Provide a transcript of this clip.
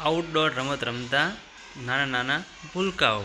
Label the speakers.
Speaker 1: Outdoor રમત રમતા નાના નાના ભૂલકાઓ.